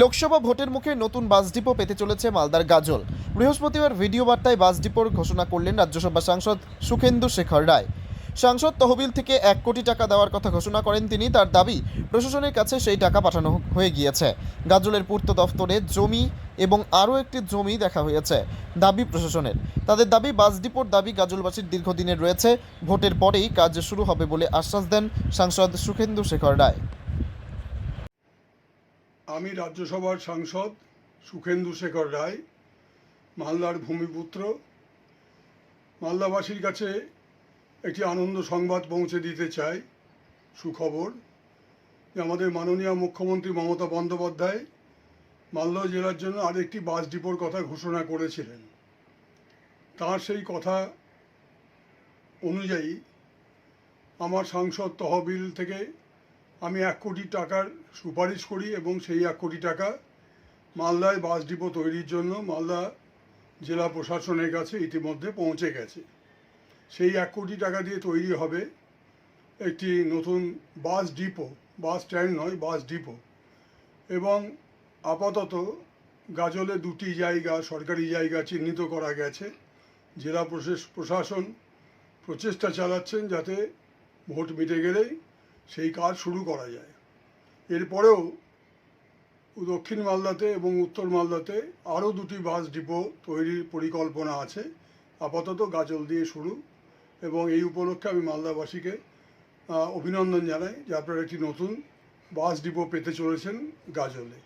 লোকসভা ভোটের মুখে নতুন বাস ডিপো পেতে চলেছে মালদার গাজল। বৃহস্পতিবার ভিডিও বার্তায় বাস ডিপোর ঘোষণা করলেন রাজ্যসভা সাংসদ সুখেন্দু শেখর রায়। সাংসদ তহবিল থেকে এক কোটি টাকা দেওয়ার কথা ঘোষণা করেন তিনি। তার দাবি, প্রশাসনের কাছে সেই টাকা পাঠানো হয়ে গিয়েছে। গাজলের পূর্ত দফতরে জমি এবং আরও একটি জমি দেখা হয়েছে দাবি প্রশাসনের। তাদের দাবি, বাস ডিপোর দাবি গাজলবাসীর দীর্ঘদিনের রয়েছে। ভোটের পরেই কাজ শুরু হবে বলে আশ্বাস দেন সাংসদ সুখেন্দু শেখর রায়। আমি রাজ্যসভার সাংসদ সুখেন্দু শেখর রায়, মালদার ভূমিপুত্র। মালদাবাসীর কাছে একটি আনন্দ সংবাদ পৌঁছে দিতে চাই, সুখবর। যে আমাদের মাননীয় মুখ্যমন্ত্রী মমতা বন্দ্যোপাধ্যায় মালদা জেলার জন্য আরেকটি বাস ডিপোর কথা ঘোষণা করেছিলেন। তার সেই কথা অনুযায়ী আমার সাংসদ তহবিল থেকে আমি এক কোটি টাকার সুপারিশ করি এবং সেই এক কোটি টাকা মালদায় বাস ডিপো তৈরির জন্য মালদা জেলা প্রশাসনের কাছে ইতিমধ্যে পৌঁছে গেছে। সেই এক কোটি টাকা দিয়ে তৈরি হবে একটি নতুন বাস ডিপো, বাস স্ট্যান্ড নয়, বাস ডিপো। এবং আপাতত গাজলে দুটি জায়গা সরকারি জায়গা চিহ্নিত করা গেছে। জেলা প্রশাস- প্রশাসন প্রচেষ্টা চালাচ্ছেন যাতে ভোট মিটে গেলেই সেই কাজ শুরু করা যায়। এরপরেও দক্ষিণ মালদাতে এবং উত্তর মালদাতে আরও দুটি বাস ডিপো তৈরির পরিকল্পনা আছে। আপাতত গাজল দিয়ে শুরু এবং এই উপলক্ষে আমি মালদাবাসীকে অভিনন্দন জানাই যে আপনারা একটি নতুন বাস ডিপো পেতে চলেছেন গাজলে।